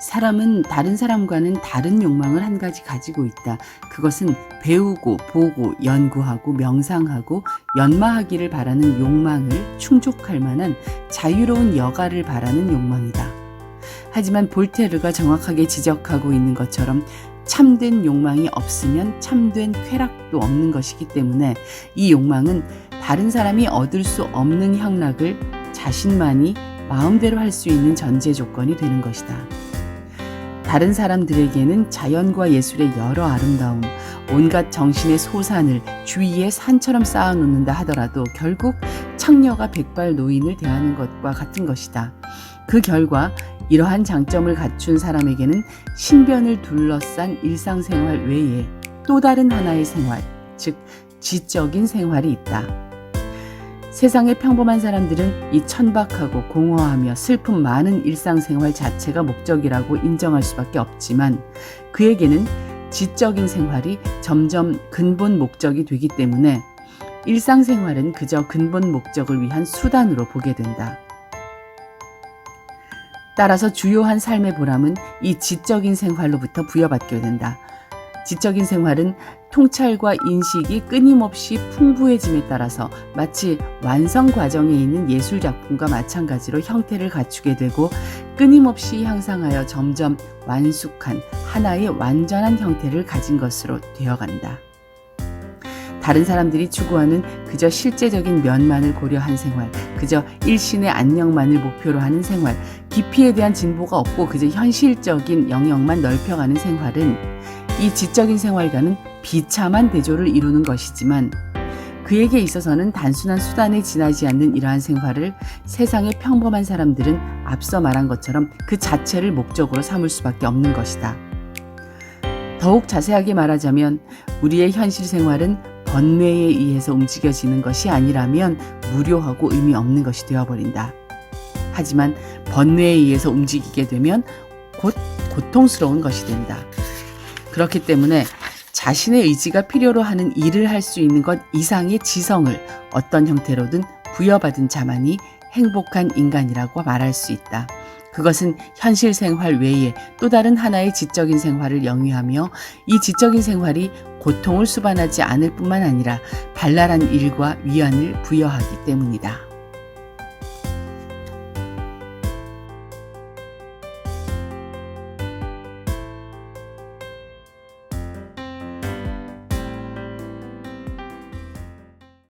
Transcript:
사람은 다른 사람과는 다른 욕망을 한 가지 가지고 있다. 그것은 배우고 보고 연구하고 명상하고 연마하기를 바라는 욕망을 충족할 만한 자유로운 여가를 바라는 욕망이다. 하지만 볼테르가 정확하게 지적하고 있는 것처럼 참된 욕망이 없으면 참된 쾌락도 없는 것이기 때문에 이 욕망은 다른 사람이 얻을 수 없는 향락을 자신만이 마음대로 할 수 있는 전제 조건이 되는 것이다. 다른 사람들에게는 자연과 예술의 여러 아름다움, 온갖 정신의 소산을 주위에 산처럼 쌓아놓는다 하더라도 결국 청녀가 백발 노인을 대하는 것과 같은 것이다. 그 결과 이러한 장점을 갖춘 사람에게는 신변을 둘러싼 일상생활 외에 또 다른 하나의 생활, 즉 지적인 생활이 있다. 세상의 평범한 사람들은 이 천박하고 공허하며 슬픔 많은 일상생활 자체가 목적이라고 인정할 수밖에 없지만 그에게는 지적인 생활이 점점 근본 목적이 되기 때문에 일상생활은 그저 근본 목적을 위한 수단으로 보게 된다. 따라서 주요한 삶의 보람은 이 지적인 생활로부터 부여받게 된다. 지적인 생활은 통찰과 인식이 끊임없이 풍부해짐에 따라서 마치 완성 과정에 있는 예술 작품과 마찬가지로 형태를 갖추게 되고 끊임없이 향상하여 점점 완숙한 하나의 완전한 형태를 가진 것으로 되어간다. 다른 사람들이 추구하는 그저 실제적인 면만을 고려한 생활, 그저 일신의 안녕만을 목표로 하는 생활, 깊이에 대한 진보가 없고 그저 현실적인 영역만 넓혀가는 생활은 이 지적인 생활과는 비참한 대조를 이루는 것이지만 그에게 있어서는 단순한 수단에 지나지 않는 이러한 생활을 세상의 평범한 사람들은 앞서 말한 것처럼 그 자체를 목적으로 삼을 수밖에 없는 것이다. 더욱 자세하게 말하자면 우리의 현실 생활은 번뇌에 의해서 움직여지는 것이 아니라면 무료하고 의미 없는 것이 되어버린다. 하지만 번뇌에 의해서 움직이게 되면 곧 고통스러운 것이 된다. 그렇기 때문에 자신의 의지가 필요로 하는 일을 할 수 있는 것 이상의 지성을 어떤 형태로든 부여받은 자만이 행복한 인간이라고 말할 수 있다. 그것은 현실 생활 외에 또 다른 하나의 지적인 생활을 영위하며 이 지적인 생활이 고통을 수반하지 않을 뿐만 아니라 발랄한 일과 위안을 부여하기 때문이다.